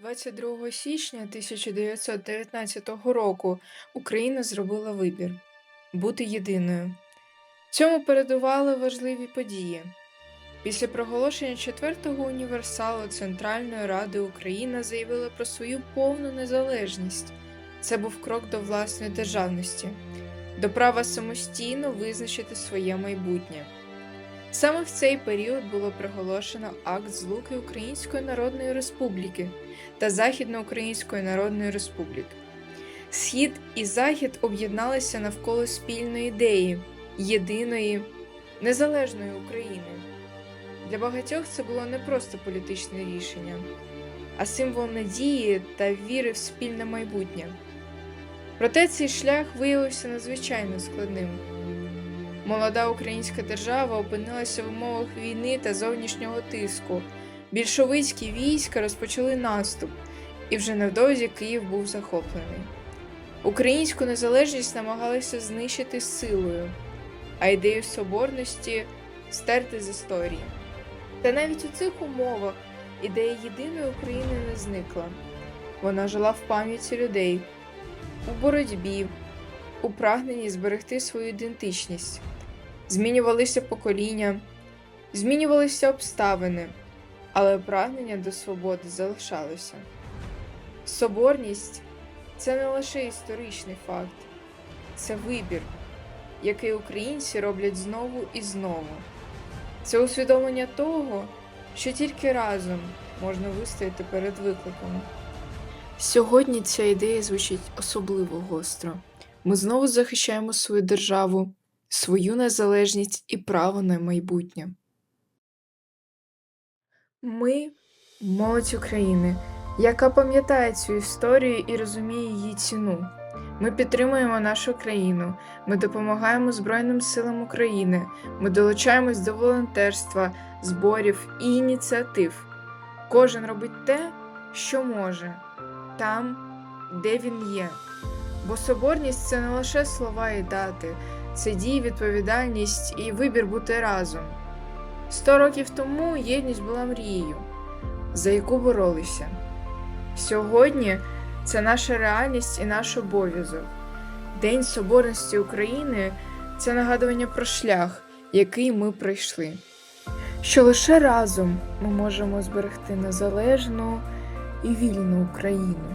22 січня 1919 року Україна зробила вибір бути єдиною. Цьому передували важливі події. Після проголошення четвертого універсалу Центральної Ради Україна заявила про свою повну незалежність. Це був крок до власної державності, до права самостійно визначити своє майбутнє. Саме в цей період було проголошено акт злуки Української Народної Республіки та Західноукраїнської Народної Республіки. Схід і Захід об'єдналися навколо спільної ідеї єдиної незалежної України. Для багатьох це було не просто політичне рішення, а символ надії та віри в спільне майбутнє. Проте цей шлях виявився надзвичайно складним. Молода українська держава опинилася в умовах війни та зовнішнього тиску. Більшовицькі війська розпочали наступ, і вже невдовзі Київ був захоплений. Українську незалежність намагалися знищити силою, а ідею соборності стерти з історії. Та навіть у цих умовах ідея єдиної України не зникла. Вона жила в пам'яті людей, у боротьбі, у прагненні зберегти свою ідентичність. Змінювалися покоління, змінювалися обставини, але прагнення до свободи залишалося. Соборність це не лише історичний факт, це вибір, який українці роблять знову і знову. Це усвідомлення того, що тільки разом можна вистояти перед викликами. Сьогодні ця ідея звучить особливо гостро. Ми знову захищаємо свою державу, свою незалежність і право на майбутнє. Ми молодь України, яка пам'ятає цю історію і розуміє її ціну. Ми підтримуємо нашу країну, ми допомагаємо Збройним силам України, ми долучаємось до волонтерства, зборів і ініціатив. Кожен робить те, що може, там, де він є. Бо соборність це не лише слова і дати, це дії, відповідальність і вибір бути разом. Сто років тому єдність була мрією, за яку боролися. Сьогодні це наша реальність і наш обов'язок. День Соборності України це нагадування про шлях, який ми пройшли. Що лише разом ми можемо зберегти незалежну і вільну Україну.